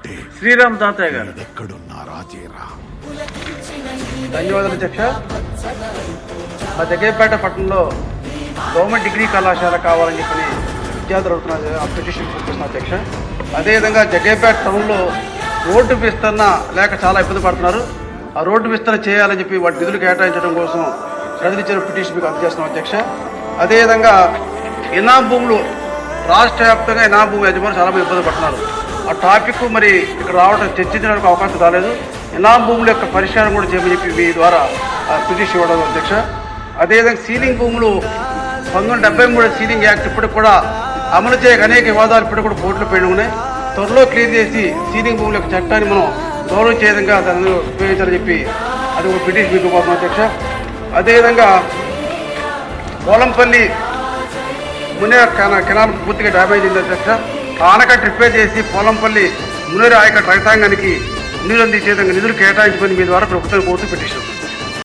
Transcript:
ఉంటే శ్రీరామ్ తాతయ్య గారు. ఎక్కడున్నా రాజేరా? ధన్యవాదాలు అధ్యక్ష. మా జగ్గేపేట పట్టణంలో గవర్నమెంట్ డిగ్రీ కళాశాల కావాలని చెప్పని విద్యార్థులు అడుగుతున్నారు ఆ పిటిషన్ చూపిస్తున్న అధ్యక్ష. అదేవిధంగా జగ్గేపేట టౌన్లో రోడ్డు విస్తరణ లేక చాలా ఇబ్బంది పడుతున్నారు. ఆ రోడ్డు విస్తరణ చేయాలని చెప్పి వాటి నిధులు కేటాయించడం కోసం ప్రజలిచ్చిన పిటిషన్ మీకు అందజేస్తున్నాం అధ్యక్ష. అదేవిధంగా ఇనాం భూములు రాష్ట్ర వ్యాప్తంగా ఇనాం భూమి యజమానులు చాలా ఇబ్బంది పడుతున్నారు. ఆ టాపిక్ మరి ఇక్కడ రావడం చర్చించడానికి అవకాశం రాలేదు. ఇలా భూముల యొక్క పరిష్కారం కూడా చేయమని చెప్పి మీ ద్వారా పిటిషన్ ఇవ్వడం అధ్యక్ష. అదేవిధంగా సీలింగ్ భూములు పంతొమ్మిది డెబ్బై మూడు సీలింగ్ యాక్ట్ ఇప్పటికి కూడా అమలు చేయక అనేక వివాదాలు ఇప్పటికి కూడా కోర్టులో పడి ఉన్నాయి. త్వరలో క్లీన్ చేసి సీలింగ్ భూముల యొక్క చట్టాన్ని మనం గౌరవం విధంగా దాన్ని ఉపయోగించాలని చెప్పి అది ఒక పిటిషన్ మీకు పోతున్నాం అధ్యక్ష. అదేవిధంగా పోలంపల్లి మునే కెనా- కెనాల్ పూర్తిగా డ్యామేజ్ అయింది అధ్యక్ష. ఆనకట్ట రిపేర్ చేసి పోలంపల్లి మునేరు ఆయకట్ట రైతాంగానికి నీరు అందించేదంగా నిధులు కేటాయించమని మీ ద్వారా ప్రభుత్వం కోర్టు పిటిషన్.